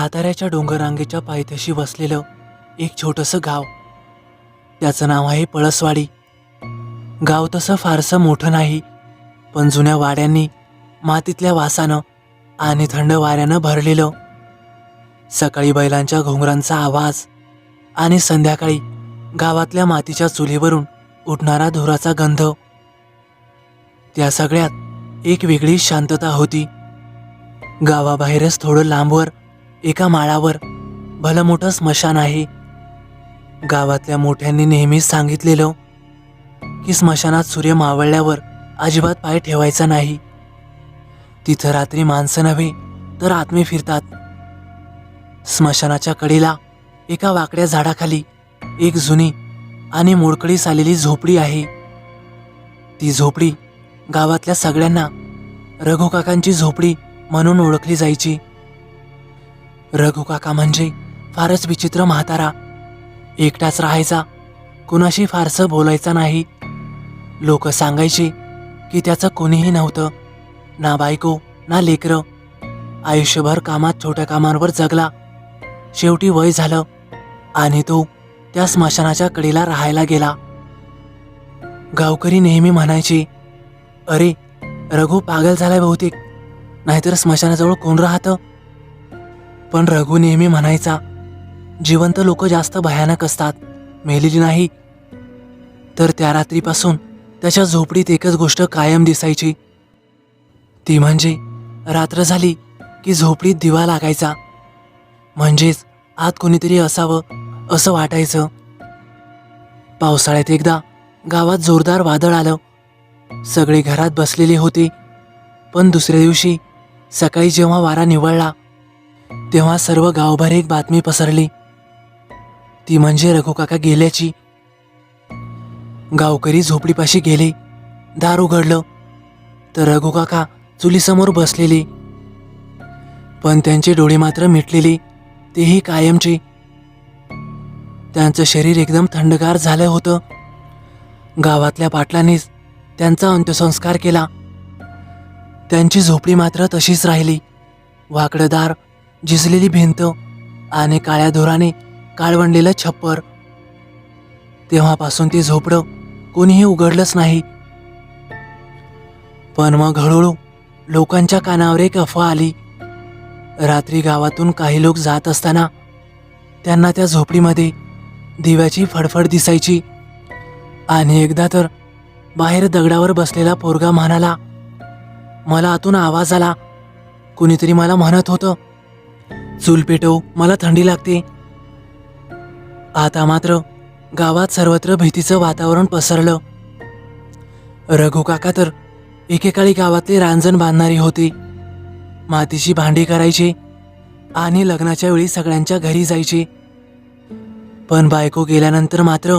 साताऱ्याच्या डोंगररांगेच्या पायथ्याशी वसलेलं एक छोटंसं गाव. त्याचं नाव आहे पळसवाडी. गाव तसं फारसं मोठं नाही पण जुन्या वाड्यांनी मातीतल्या वासानं आणि थंड वाऱ्यानं भरलेलं. सकाळी बैलांच्या घोंगरांचा आवाज आणि संध्याकाळी गावातल्या मातीच्या चुलीवरून उठणारा धुराचा गंध. त्या सगळ्यात एक वेगळी शांतता होती. गावाबाहेरच थोडं लांबवर एका माळावर भलं मोठं स्मशान आहे. गावातल्या मोठ्यांनी नेहमीच सांगितलेलं की स्मशानात सूर्य मावळल्यावर अजिबात पाय ठेवायचा नाही. तिथं रात्री माणसं नव्हे तर आत्मे फिरतात. स्मशानाच्या कडेला एका वाकड्या झाडाखाली एक जुनी आणि मोडकळीस आलेली झोपडी आहे. ती झोपडी गावातल्या सगळ्यांना रघुकाकांची झोपडी म्हणून ओळखली जायची. रघु काका म्हणजे फारच विचित्र म्हातारा. एकटाच राहायचा कुणाशी फारसं बोलायचा नाही. लोक सांगायचे की त्याचं कोणीही नव्हतं ना बायको ना लेकरं. आयुष्यभर कामात छोट्या कामांवर जगला. शेवटी वय झालं आणि तो त्या स्मशानाच्या कडेला राहायला गेला. गावकरी नेहमी म्हणायचे अरे रघु पागल झालाय बहुतेक. नाहीतर स्मशानाजवळ कोण राहतं? पण रघु नेहमी म्हणायचा जिवंत लोक जास्त भयानक असतात मेलेली नाही. तर त्या रात्रीपासून त्याच्या झोपडीत एकच गोष्ट कायम दिसायची. ती म्हणजे रात्र झाली की झोपडीत दिवा लागायचा. म्हणजेच आत कोणीतरी असावं असं वाटायचं. पावसाळ्यात एकदा गावात जोरदार वादळ आलं. सगळे घरात बसलेले होते. पण दुसऱ्या दिवशी सकाळी जेव्हा वारा निवळला तेव्हा सर्व गावभर एक बातमी पसरली. ती म्हणजे रघुकाका गेल्याची. गावकरी झोपडीपाशी गेले. दार उघडलं. तर रघुकाका चुलीसमोर बसलेले. पण त्यांचे डोळे मात्र मिटलेले. तेही कायमचे. त्यांचं शरीर एकदम थंडगार झालं होतं. गावातल्या पाटलांनीच त्यांचा अंत्यसंस्कार केला. त्यांची झोपडी मात्र तशीच राहिली. वाकडदार झिजलेली भिंत आणि काळ्या धुराने काळवंडलेलं छप्पर. तेव्हापासून ते झोपडं कोणीही उघडलंच नाही. पण मग हळूहळू लोकांच्या कानावर एक अफवा आली. रात्री गावातून काही लोक जात असताना त्यांना त्या झोपडीमध्ये दिव्याची फडफड दिसायची. आणि एकदा तर बाहेर दगडावर बसलेला पोरगा म्हणाला मला आतून आवाज आला. कुणीतरी मला म्हणत होतं चूल पेटव मला थंडी लागते. आता मात्र गावात सर्वत्र भीतीचं वातावरण पसरलं. रघु काका तर एकेकाळी गावातले रांजण बांधणारे होते. मातीची भांडी करायचे आणि लग्नाच्या वेळी सगळ्यांच्या घरी जायचे. पण बायको गेल्यानंतर मात्र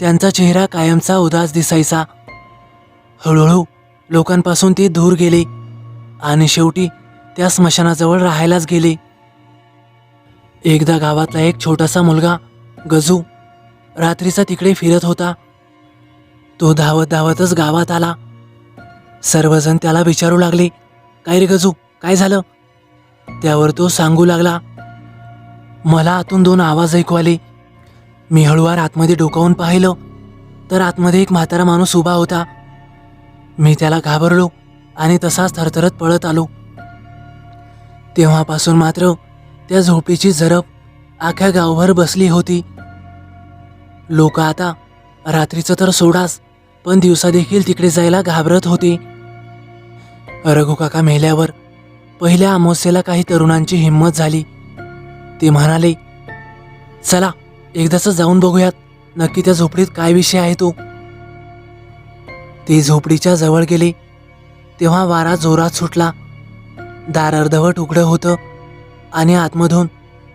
त्यांचा चेहरा कायमचा उदास दिसायचा. हळूहळू लोकांपासून ते दूर गेले आणि शेवटी त्या स्मशानाजवळ राहायलाच गेले. एकदा गावातला एक छोटासा मुलगा गजू रात्रीचा तिकडे फिरत होता. तो धावत धावतच गावात आला. सर्वजण त्याला विचारू लागले काय रे गजू काय झालं? त्यावर तो सांगू लागला मला आतून दोन आवाज ऐकू आले. मी हळूवार आतमध्ये डोकावून पाहिलं तर आतमध्ये एक म्हातारा माणूस उभा होता. मी त्याला घाबरलो आणि तसाच थरथरत पळत आलो. तेव्हापासून मात्र त्या झोपेची झरप आख्या गावभर बसली होती. लोक आता रात्रीचं तर सोडास पण दिवसा देखील तिकडे जायला घाबरत होते. रघुकाका मेल्यावर पहिल्या अमावस्येला काही तरुणांची हिंमत झाली. ते म्हणाले चला एकदाच जाऊन बघूयात नक्की त्या झोपडीत काय विषय आहे तो. ते झोपडीच्या जवळ गेले तेव्हा वारा जोरात सुटला. दार अर्धवट उघडं होतं. आणि आतमधून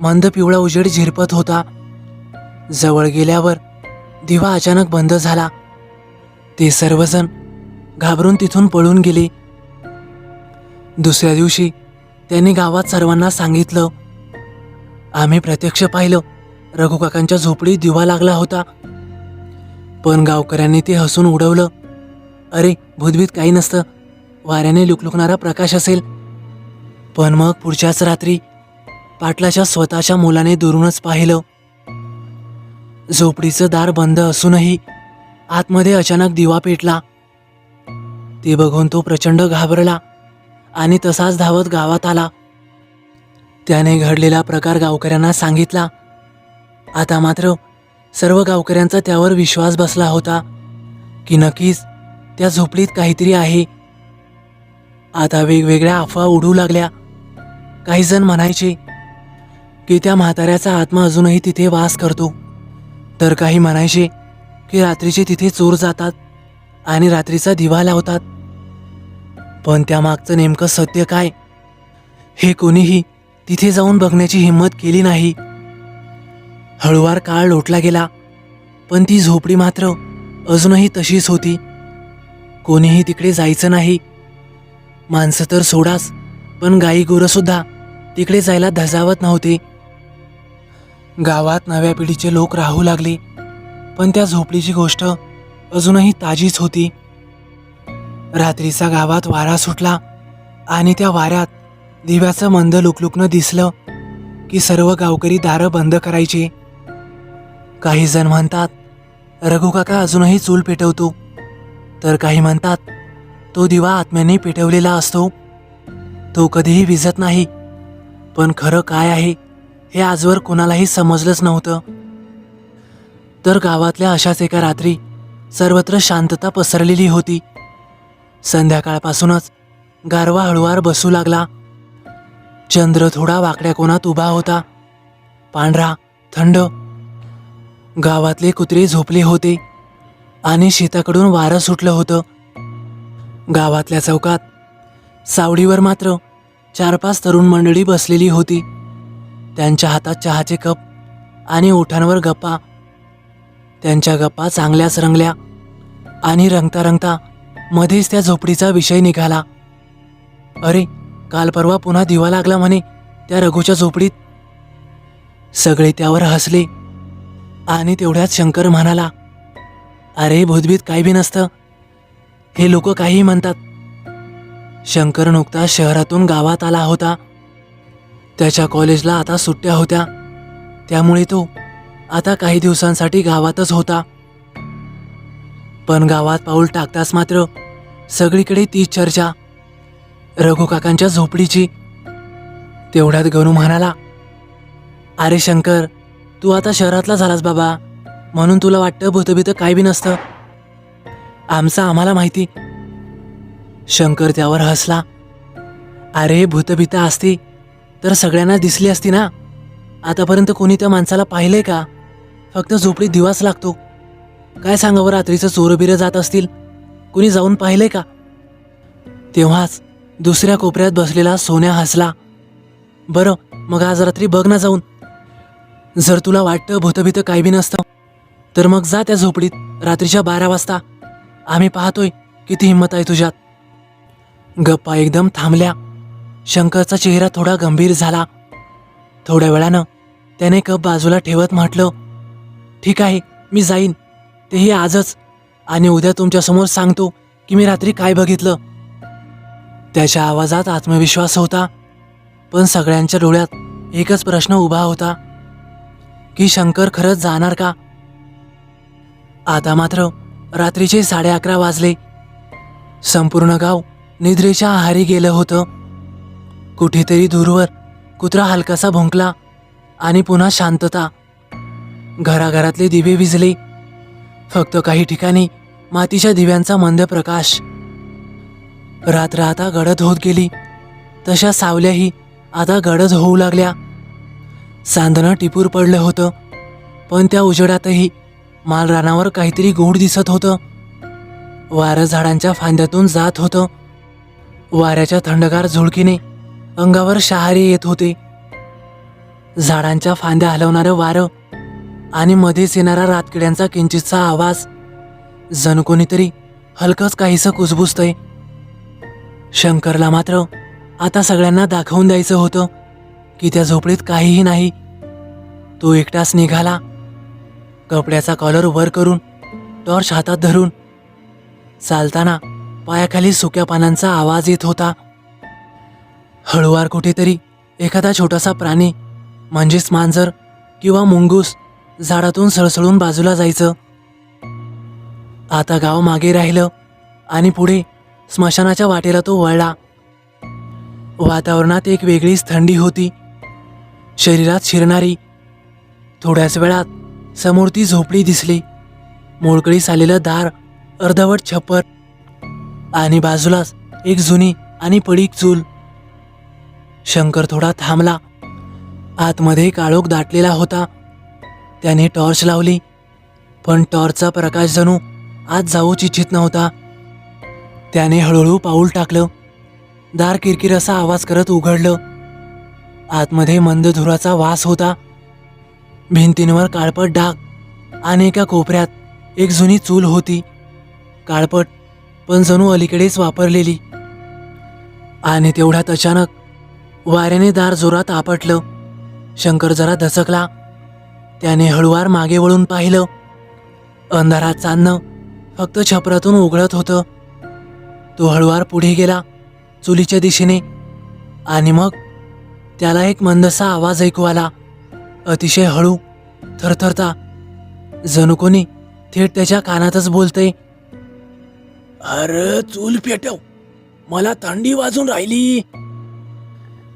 मंद पिवळा उजेड झिरपत होता. जवळ गेल्यावर दिवा अचानक बंद झाला. ते सर्वजण घाबरून तिथून पळून गेले. दुसऱ्या दिवशी त्यांनी गावात सर्वांना सांगितलं. आम्ही प्रत्यक्ष पाहिलं रघुकाकांच्या झोपडीत दिवा लागला होता. पण गावकऱ्यांनी ते हसून उडवलं. अरे भूतभीत काही नसतं. वाऱ्याने लुकलुकणारा प्रकाश असेल. पण मग पुढच्याच रात्री पाटलाच्या स्वतःच्या मुलाने दुरूनच पाहिलं. झोपडीचं दार बंद असूनही आतमध्ये अचानक दिवा पेटला. ते बघून तो प्रचंड घाबरला आणि तसाच धावत गावात आला. त्याने घडलेला प्रकार गावकऱ्यांना सांगितला. आता मात्र सर्व गावकऱ्यांचा त्यावर विश्वास बसला होता की नक्कीच त्या झोपडीत काहीतरी आहे. आता वेगवेगळ्या अफवा उडू लागल्या. काही जण म्हणायचे की त्या म्हाताऱ्याचा आत्मा अजूनही तिथे वास करतो. तर काही म्हणायचे की रात्रीचे तिथे चोर जातात आणि रात्रीचा दिवा लावतात. पण त्यामागचं नेमकं सत्य काय? हे कोणीही तिथे जाऊन बघण्याची हिंमत केली नाही. हळुवार काळ लोटला गेला पण ती झोपडी मात्र अजूनही तशीच होती. कोणीही तिकडे जायचं नाही. माणसं तर सोडाच पण गाई गोरंसुद्धा तिकडे जायला धजावत नव्हते. गावात नव्या पिढीचे लोक राहू लागले. पण त्या झोपडीची गोष्ट अजूनही ताजीच होती. रात्रीचा गावात वारा सुटला आणि त्या वाऱ्यात दिव्याचं मंद लुकलुकणं दिसलं की सर्व गावकरी दारं बंद करायचे. काही जण म्हणतात रघुकाका अजूनही चूल पेटवतो. तर काही म्हणतात तो दिवा आत्म्याने पेटवलेला असतो. तो कधीही विझत नाही. पण खरं काय आहे हे आजवर कोणालाही समजलंच नव्हतं. तर गावातल्या अशाच एका रात्री सर्वत्र शांतता पसरलेली होती. संध्याकाळपासूनच गारवा हळुवार बसू लागला. चंद्र थोडा वाकड्या कोणात उभा होता. पांढरा थंड. गावातले कुत्रे झोपले होते आणि शेताकडून वारं सुटलं होतं. गावातल्या चौकात सावडीवर मात्र चार पाच तरुण मंडळी बसलेली होती. त्यांच्या हातात चहाचे कप आणि ओठांवर गप्पा. त्यांच्या गप्पा चांगल्याच रंगल्या आणि रंगता रंगता मध्येच त्या झोपडीचा विषय निघाला. अरे काल परवा पुन्हा दिवा लागला म्हणे त्या रघूच्या झोपडीत. सगळे त्यावर हसले आणि तेवढ्यात शंकर म्हणाला अरे भूतभीत काही बी नसतं. हे लोक काहीही म्हणतात. शंकर नुकताच शहरातून गावात आला होता. त्याच्या कॉलेजला आता सुट्ट्या होत्या. त्यामुळे तो आता काही दिवसांसाठी गावातच होता. पण गावात पाऊल टाकताच मात्र सगळीकडे तीच चर्चा. रघु काकांच्या झोपडीची. तेवढ्यात गणू म्हणाला अरे शंकर तू आता शहरातला झालास बाबा. म्हणून तुला वाटतं भूतभीत काय बी नसतं. आमचं आम्हाला माहिती. शंकर त्यावर हसला. अरे भूतभीत असती तर सगळ्यांना दिसली असती ना? आतापर्यंत कोणी त्या माणसाला पाहिलंय का? फक्त झोपडीत दिवास लागतो. काय सांगावं रात्रीचं चोरबिरं जात असतील. कुणी जाऊन पाहिलंय का? तेव्हाच दुसऱ्या कोपऱ्यात बसलेला सोन्या हसला. बरं मग आज रात्री बघ ना जाऊन. जर तुला वाटतं भूतभीत काही बी नसतं तर मग जा त्या झोपडीत रात्रीच्या बारा वाजता. आम्ही पाहतोय किती हिंमत आहे तुझ्यात. गप्पा एकदम थांबल्या. शंकरचा चेहरा थोडा गंभीर झाला. थोड्या वेळानं त्याने कप बाजूला ठेवत म्हटलं ठीक आहे मी जाईन. तेही आजच. आणि उद्या तुमच्यासमोर सांगतो की मी रात्री काय बघितलं. त्याच्या आवाजात आत्मविश्वास होता पण सगळ्यांच्या डोळ्यात एकच प्रश्न उभा होता की शंकर खरंच जाणार का? आता मात्र रात्रीचे साडे अकरा वाजले. संपूर्ण गाव निद्रेच्या आहारी गेलं होतं. कुठेतरी दूरवर कुत्रा हलकासा भुंकला आणि पुन्हा शांतता. घराघरातले दिवे विजले फक्त काही ठिकाणी मातीच्या दिव्यांचा मंद प्रकाश. रात्र आता गडद होत गेली. तशा सावल्याही आता गडद होऊ लागल्या. सांदणं टिपूर पडलं होतं पण त्या उजेडातही मालरानावर काहीतरी गोड दिसत होतं. वारं झाडांच्या फांद्यातून जात होतं. वाऱ्याच्या थंडगार झुळकीने अंगावर शहारे येत होते. झाडांच्या फांद्या हलवणारं वारं आणि मध्येच येणारा रातकिड्यांचा किंचितचा आवाज. जणू कोणीतरी हलकंच काहीसं कुजबुजतंय. शंकरला मात्र आता सगळ्यांना दाखवून द्यायचं होतं की त्या झोपडीत काहीही नाही. तो एकटाच निघाला. कपड्याचा कॉलर वर करून टॉर्च हातात धरून. चालताना पायाखाली सुक्या पानांचा आवाज येत होता. हळुवार कुठेतरी एखादा छोटासा प्राणी म्हणजेच मांजर किंवा मुंगूस झाडातून सळसळून बाजूला जायचं. आता गाव मागे राहिलं आणि पुढे स्मशानाच्या वाटेला तो वळला. वातावरणात एक वेगळीच थंडी होती. शरीरात शिरणारी थोड्याच वेळात समोर ती झोपडी दिसली. मोळकळीस आलेलं दार अर्धवट छप्पर आणि बाजूलाच एक जुनी आणि पडीक चूल. शंकर थोडा थांबला. आतमध्ये काळोख दाटलेला होता. त्याने टॉर्च लावली. पण टॉर्चचा प्रकाश जणू आत जाऊच इच्छित नव्हता. त्याने हळूहळू पाऊल टाकलं. दार किरकिर असा आवाज करत उघडलं. आतमध्ये मंद धुराचा वास होता. भिंतींवर काळपट डाग आणि एका कोपऱ्यात एक जुनी चूल होती. काळपट पण जणू अलीकडेच वापरलेली. आणि तेवढ्यात अचानक वाऱ्याने दार जोरात आपटलं. शंकर जरा धसकला. त्याने हळुवार मागे वळून पाहिलं. अंधारात चांदणं फक्त छपरातून उघडत होतं. तो हळुवार पुढे गेला चुलीच्या दिशेने. आणि मग त्याला एक मंदसा आवाज ऐकू आला. अतिशय हळू थरथरता. जणू कोणी थेट त्याच्या कानातच बोलते अरे चूल पेटव. मला थंडी वाजून राहिली.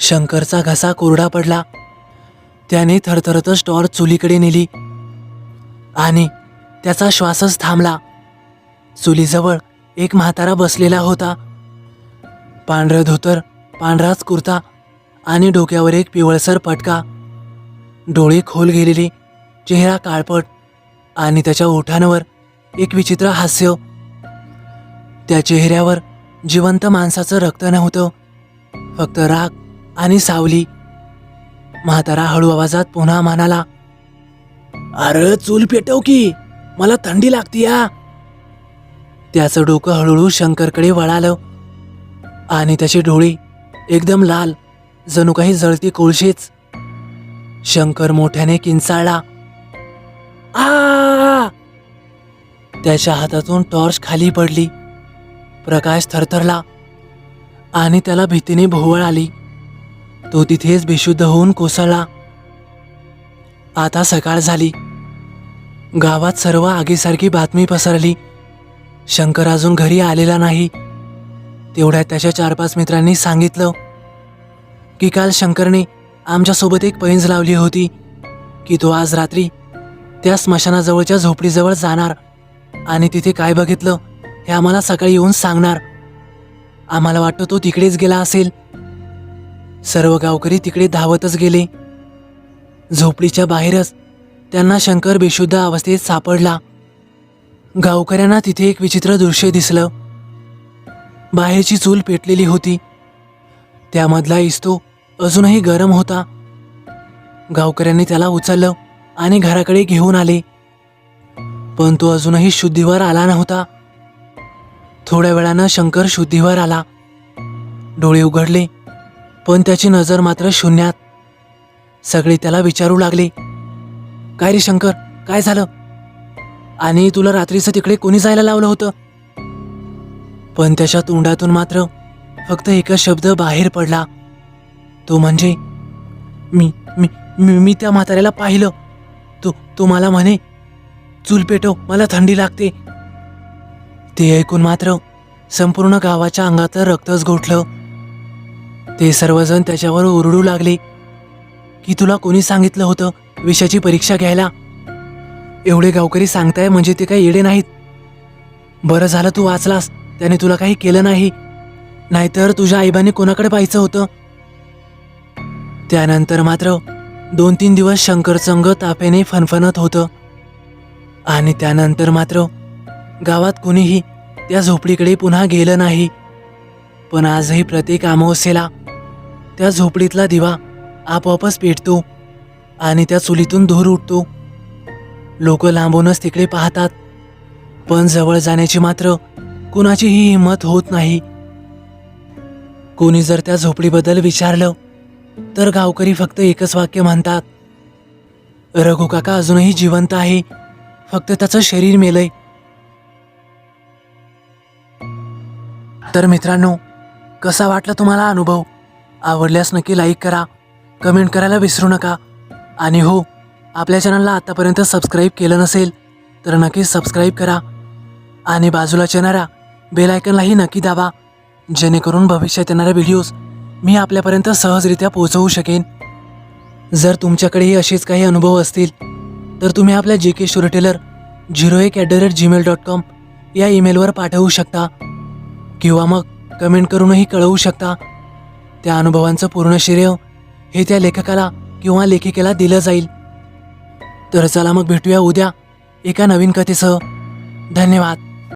शंकरचा घसा कोरडा पडला. त्याने थरथरतच टॉर्च चुलीकडे नेली. आणि त्याचा श्वासच थांबला. चुलीजवळ एक म्हातारा बसलेला होता. पांढरं धोतर पांढराच कुर्ता आणि डोक्यावर एक पिवळसर पटका. डोळे खोल गेलेले चेहरा काळपट आणि त्याच्या ओठांवर एक विचित्र हास्य. त्या चेहऱ्यावर जिवंत माणसाचं रक्त नव्हतं. फक्त राग आणि सावली म्हातारा हळू आवाजात पुन्हा म्हणाला अरे चूल पेटव की मला थंडी लागती या. त्याचं डोकं हळूहळू शंकरकडे वळालं आणि त्याची डोळी एकदम लाल जणू काही जळती कोळशीच. शंकर मोठ्याने किंचाळला आ त्याच्या हातातून टॉर्च खाली पडली. प्रकाश थरथरला आणि त्याला भीतीने भोवळ आली. तो तिथेच बेशुद्ध होऊन कोसळला. आता सकाळ झाली. गावात सर्व आगीसारखी बातमी पसरली. शंकर अजून घरी आलेला नाही. तेवढ्यात त्याच्या चार पाच मित्रांनी सांगितलं की काल शंकरने आमच्यासोबत एक पैंज लावली होती की तो आज रात्री त्या स्मशानाजवळच्या झोपडीजवळ जाणार आणि तिथे काय बघितलं हे आम्हाला सकाळी येऊन सांगणार. आम्हाला वाटतं तो तिकडेच गेला असेल. सर्व गावकरी तिकडे धावतच गेले. झोपडीच्या बाहेरच त्यांना शंकर बेशुद्ध अवस्थेत सापडला. गावकऱ्यांना तिथे एक विचित्र दृश्य दिसलं. बाहेरची चूल पेटलेली होती. त्यामधला इस्तो अजूनही गरम होता. गावकऱ्यांनी त्याला उचललं आणि घराकडे घेऊन आले. पण तो अजूनही शुद्धीवर आला नव्हता. थोड्या वेळानं शंकर शुद्धीवर आला. डोळे उघडले. पण त्याची नजर मात्र शून्यात. सगळे त्याला विचारू लागले. काय रे शंकर? काय झालं? आणि तुला रात्रीचं तिकडे कोणी जायला लावलं होतं? पण त्याच्या तोंडातून मात्र फक्त एकच शब्द बाहेर पडला. तो म्हणजे? मी मी मी मी त्या म्हाताऱ्याला पाहिलं. तो तो मला म्हणे चूल पेटव मला थंडी लागते. ते ऐकून मात्र संपूर्ण गावाच्या अंगात रक्तच गोठलं ते सर्वजण त्याच्यावर ओरडू लागले की तुला कोणी सांगितलं होतं विषयाची परीक्षा घ्यायला? एवढे गावकरी सांगताय म्हणजे ते काही येडे नाहीत. बरं झालं तू वाचलास त्याने तुला काही केलं नाही. नाहीतर तुझ्या आईबाने कोणाकडे पाहायचं होतं? त्यानंतर मात्र दोन तीन दिवस शंकर संघ तापेने फनफनत होतं. आणि त्यानंतर मात्र गावात कुणीही त्या झोपडीकडे पुन्हा गेलं नाही. पण आजही प्रत्येक अमावस्येला त्या झोपडीतला दिवा आपोआपच पेटतो आणि त्या चुलीतून धूर उठतो. लोक लांबूनच तिकडे पाहतात पण जवळ जाण्याची मात्र कुणाचीही हिंमत होत नाही. कोणी जर त्या झोपडीबद्दल विचारलं तर गावकरी फक्त एकच वाक्य म्हणतात रघु काका अजूनही जिवंत आहे फक्त त्याचं शरीर मेलय. तर मित्रांनो कसा वाटला तुम्हाला अनुभव? आवडल्यास नक्की लाईक करा कमेंट करायला विसरू नका. आणि हो आपल्या चॅनलला आतापर्यंत सबस्क्राईब केलं नसेल तर नक्की सबस्क्राईब करा. आणि बाजूला येणाऱ्या बेलायकनलाही नक्की दाबा जेणेकरून भविष्यात येणाऱ्या व्हिडिओज मी आपल्यापर्यंत सहजरित्या पोहोचवू शकेन. जर तुमच्याकडेही असेच काही अनुभव असतील तर तुम्ही आपल्या जे के स्टोरीटेलर झिरो एक at the rate Gmail dot com या ईमेलवर पाठवू शकता. किंवा मग कमेंट करूनही कळवू शकता. त्या अनुभवांचं पूर्ण श्रेय हे त्या लेखकाला किंवा लेखिकेला दिलं जाईल. तर चला मग भेटूया उद्या एका नवीन कथेसह. धन्यवाद.